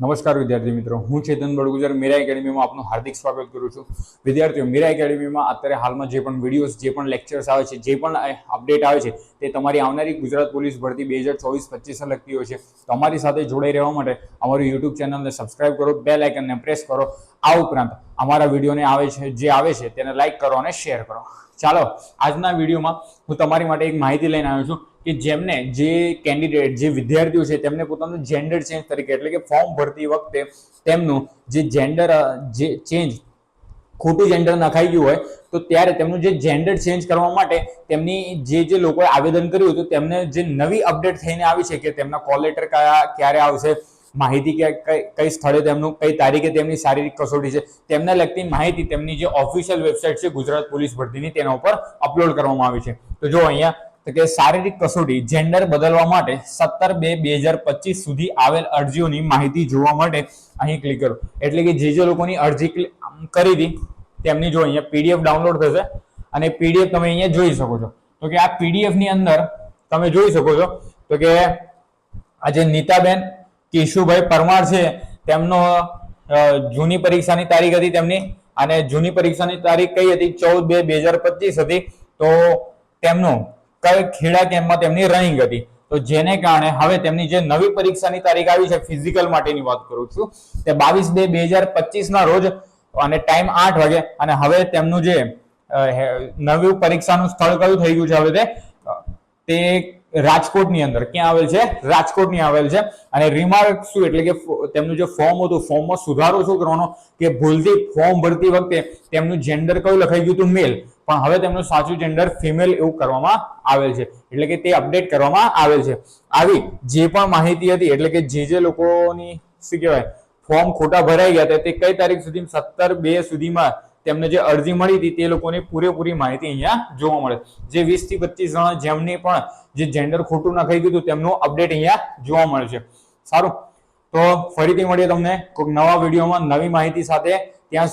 નમસ્કાર વિદ્યાર્થી મિત્રો, હું ચેતન બળગુજર મીરા એકેડમીમાં આપનું હાર્દિક સ્વાગત કરું છું. વિદ્યાર્થીઓ મીરા એકેડમીમાં અત્યારે હાલમાં જે પણ વિડીયોઝ, જે પણ લેક્ચર્સ આવે છે, જે પણ અપડેટ આવે છે, તે તમારી આવનારી ગુજરાત પોલીસ ભરતી બે હજાર ચોવીસ પચીસ લગતી હોય છે. તમારી સાથે જોડાઈ રહેવા માટે અમારું યુટ્યુબ ચેનલને સબસ્ક્રાઇબ કરો બે લાઇકનને પ્રેસ કરો. આ ઉપરાંત અમારા વિડીયોને આવે છે, જે આવે છે, તેને લાઇક કરો અને શેર કરો. ચાલો, આજના વિડીયોમાં હું તમારી માટે એક માહિતી લઈને આવ્યો છું કે જેમને જે કેન્ડિડેટ જે વિદ્યાર્થીઓ છે, તેમને પોતાનું જેન્ડર ચેન્જ તરીકે, એટલે કે ફોર્મ ભરતી વખતે તેમનું જે જેન્ડર જે ચેન્જ ખોટું જેન્ડર નખાઈ ગયું હોય, તો ત્યારે તેમનું જે જેન્ડર ચેન્જ કરવા માટે તેમની જે જે લોકોએ આવેદન કર્યું હતું, તેમને જે નવી અપડેટ થઈને આવી છે કે તેમના કોલ લેટર કયા, ક્યારે આવશે માહિતી કે કઈ સ્થળે તેમનું, કઈ તારીખે તેમની શારીરિક કસોટી છે, તેમને લગતી માહિતી તેમની જે ઓફિશિયલ વેબસાઇટ છે, ગુજરાત પોલીસ ભરતીની, તેના ઉપર અપલોડ કરવામાં આવી છે. તો જો અહીંયા, તો કે શારીરિક કસોટી જેન્ડર બદલવા માટે સત્તર બે બે હજાર પચીસ સુધી આવેલ અરજીઓની માહિતી જોવા માટે અહીં ક્લિક કરો. એટલે કે જે જે લોકોની અરજી કરી હતી, તેમની જો અહીંયા પીડીએફ ડાઉનલોડ થશે, અને પીડીએફ તમે અહીંયા જોઈ શકો છો. તો કે આ પીડીએફની અંદર તમે જોઈ શકો છો, તો કે આજે નીતાબેન કેશુભાઈ પરમાર છે, તેમનો જૂની પરીક્ષાની તારીખ હતી તેમની અને જૂની પરીક્ષાની તારીખ કઈ હતી? ચૌદ બે બે હજાર પચીસ હતી. તો તેમનું કઈ ખેડા કેમ્પમાં તેમની રનિંગ હતી. તો જેને કારણે હવે તેમની જે નવી પરીક્ષાની તારીખ આવી છે ફિઝિકલ માટેની વાત કરું છું, તે બાવીસ બે બે હજાર પચીસ ના રોજ અને ટાઈમ આઠ વાગે અને હવે તેમનું જે નવું પરીક્ષાનું સ્થળ કયું થઈ ગયું છે હવે તે રાજકોટની અંદર. ક્યાં આવેલ છે? રાજકોટની આવેલ છે. અને રિમાર્ક શું? એટલે કે તેમનું જે ફોર્મ હતું ફોર્મમાં સુધારો શું કરવાનો? કે ભૂલથી ફોર્મ ભરતી વખતે તેમનું જેન્ડર કયું લખાઈ ગયું હતું? મેલ પણ હવે તેમનું સાચું જેન્ડર ફિમેલ એવું કરવામાં આવેલ છે. એટલે કે તે અપડેટ કરવામાં આવેલ છે. આવી જે પણ માહિતી હતી, એટલે કે જે જે લોકોની શું કહેવાય ફોર્મ ખોટા ભરાઈ ગયા હતા, તે કઈ તારીખ સુધી? સત્તર બે સુધીમાં તેમને જે અરજી મળી હતી તે લોકોની પૂરેપૂરી માહિતી અહીંયા જોવા મળે. જે વીસથી પચીસ જણા જેમની પણ જે જેન્ડર ખોટું નખાઈ ગયું તેમનું અપડેટ અહીંયા જોવા મળે છે. સારું. તો ફરીથી મળીએ તમને કોઈક નવા વિડીયોમાં નવી માહિતી સાથે. ત્યાં